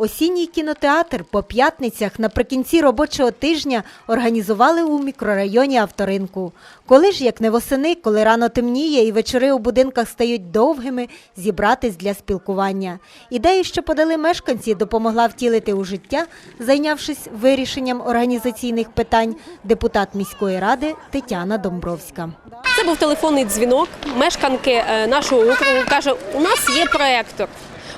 Осінній кінотеатр по п'ятницях наприкінці робочого тижня організували у мікрорайоні авторинку. Коли ж, як не восени, коли рано темніє і вечори у будинках стають довгими, зібратись для спілкування. Ідею, що подали мешканці, допомогла втілити у життя, зайнявшись вирішенням організаційних питань, депутат міської ради Тетяна Домбровська. Це був телефонний дзвінок мешканки е, нашого округу. Каже, у нас є проектор.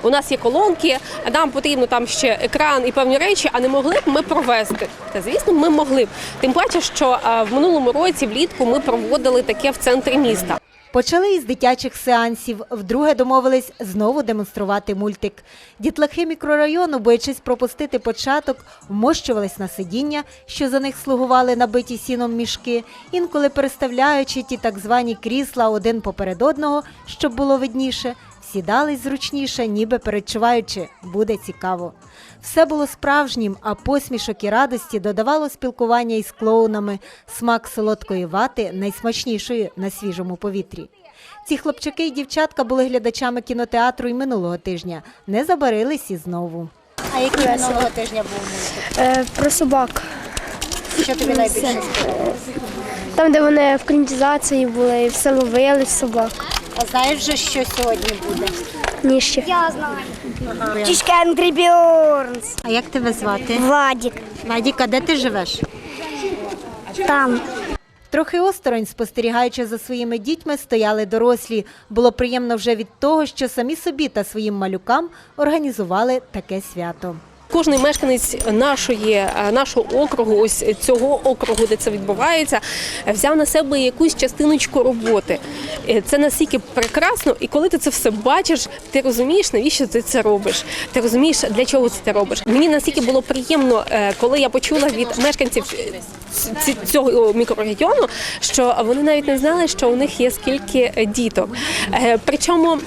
У нас є колонки, нам потрібно там ще екран і певні речі, а не могли б ми провести. Та звісно, ми могли б. Тим паче, що е, в минулому році влітку ми проводили таке в центрі міста. Почали із дитячих сеансів, вдруге домовились знову демонструвати мультик. Дітлахи мікрорайону, боячись пропустити початок, вмощувались на сидіння, що за них слугували набиті сіном мішки, інколи переставляючи ті так звані крісла один поперед одного, щоб було видніше, сідались зручніше, ніби передчуваючи, буде цікаво. Все було справжнім, а посмішок і радості додавало спілкування із клоунами, смак солодкої вати, найсмачнішої на свіжому повітрі. Ці хлопчаки і дівчатка були глядачами кінотеатру і минулого тижня. Не забарились і знову. А який минулого тижня був мультик? Е, про собак. Що тобі найбільше Там, де вони в клінізації були і все ловили собак. А знаєш вже, що сьогодні буде? Ні ще. Я знаю. Тішка Angry Birds. А як тебе звати? Владик. Вадіка, де ти живеш? Там. Трохи осторонь, спостерігаючи за своїми дітьми, стояли дорослі. Було приємно вже від того, що самі собі та своїм малюкам організували таке свято. Кожний мешканець нашої, е, нашого округу, ось цього округу, де це відбувається, взяв на себе якусь частиночку роботи. Е, Це настільки прекрасно, і коли ти це все бачиш, ти розумієш, навіщо ти це робиш. Ти розумієш, для чого ти це робиш. Мені настільки було приємно, е, коли я почула від мешканців цього мікрорайону, що вони навіть не знали, що у них є скільки діток. Причому,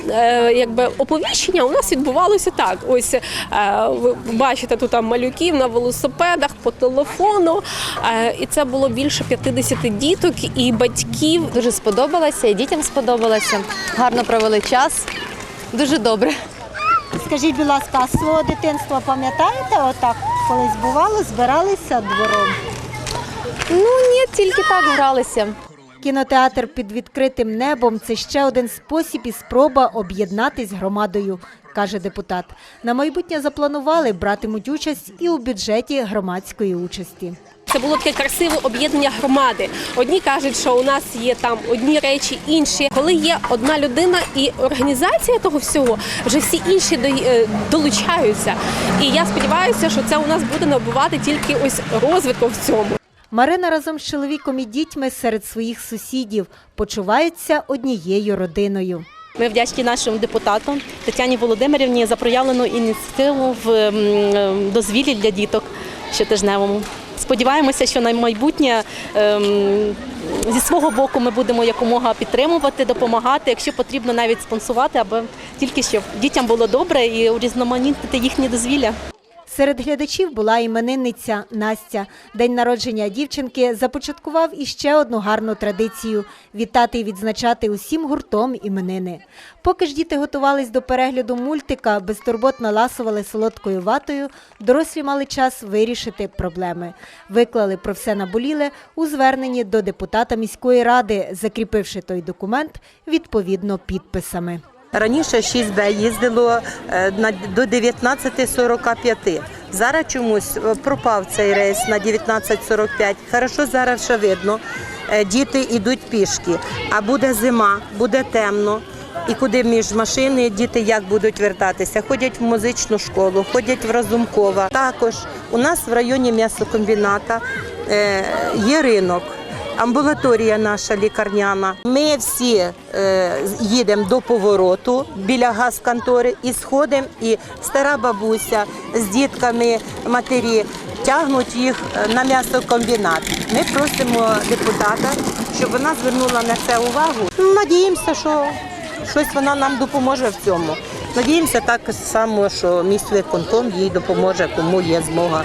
якби оповіщення у нас відбувалося так. Ось е, ви бачите тут там малюків на велосипедах по телефону. Е, І це було більше 50 діток і батьків. Дуже сподобалося, і дітям сподобалося. Гарно провели час. Дуже добре. Скажіть, будь ласка, а свого дитинства пам'ятаєте, отак колись бувало, збиралися двором? Ну ні, тільки так гралися. Кінотеатр під відкритим небом це ще один спосіб і спроба об'єднатись громадою, каже депутат. На майбутнє запланували братимуть участь і у бюджеті громадської участі. Це було таке красиве об'єднання громади. Одні кажуть, що у нас є там одні речі, інші. Коли є одна людина і організація того всього, вже всі інші е, долучаються. І я сподіваюся, що це у нас буде набувати тільки ось розвитку в цьому. Марина разом з чоловіком і дітьми серед своїх сусідів почуваються однією родиною. Ми вдячні нашим депутатам Тетяні Володимирівні за проявлену ініціативу в дозвіллі для діток щотижневому. Сподіваємося, що на майбутнє ем, зі свого боку ми будемо якомога підтримувати, допомагати, якщо потрібно навіть спонсувати, аби тільки щоб дітям було добре і урізноманітнити їхнє дозвілля. Серед глядачів була іменинниця Настя. День народження дівчинки започаткував іще одну гарну традицію вітати і відзначати усім гуртом іменини. Поки ж діти готувались до перегляду мультика, безтурботно ласували солодкою ватою, дорослі мали час вирішити проблеми. Виклали про все наболіле у зверненні до депутата міської ради, закріпивши той документ відповідно підписами. Раніше 6Б їздило е, до 19.45. Зараз чомусь е, пропав цей рейс на 19.45. Хорошо, зараз ще видно. Е, Діти йдуть пішки, а буде зима, буде темно. І куди між машини діти як будуть вертатися? Ходять в музичну школу, ходять в Разумкова. Також у нас в районі м'ясокомбіната є ринок. Амбулаторія наша лікарняна. Ми всі е, їдемо до повороту біля газконтори і сходимо, і стара бабуся з дітками матері тягнуть їх е, на м'ясокомбінат. Ми просимо депутата, щоб вона звернула на це увагу. Надіємося, що щось вона нам допоможе в цьому. Надіємося так само, що міський виконком їй допоможе, кому є змога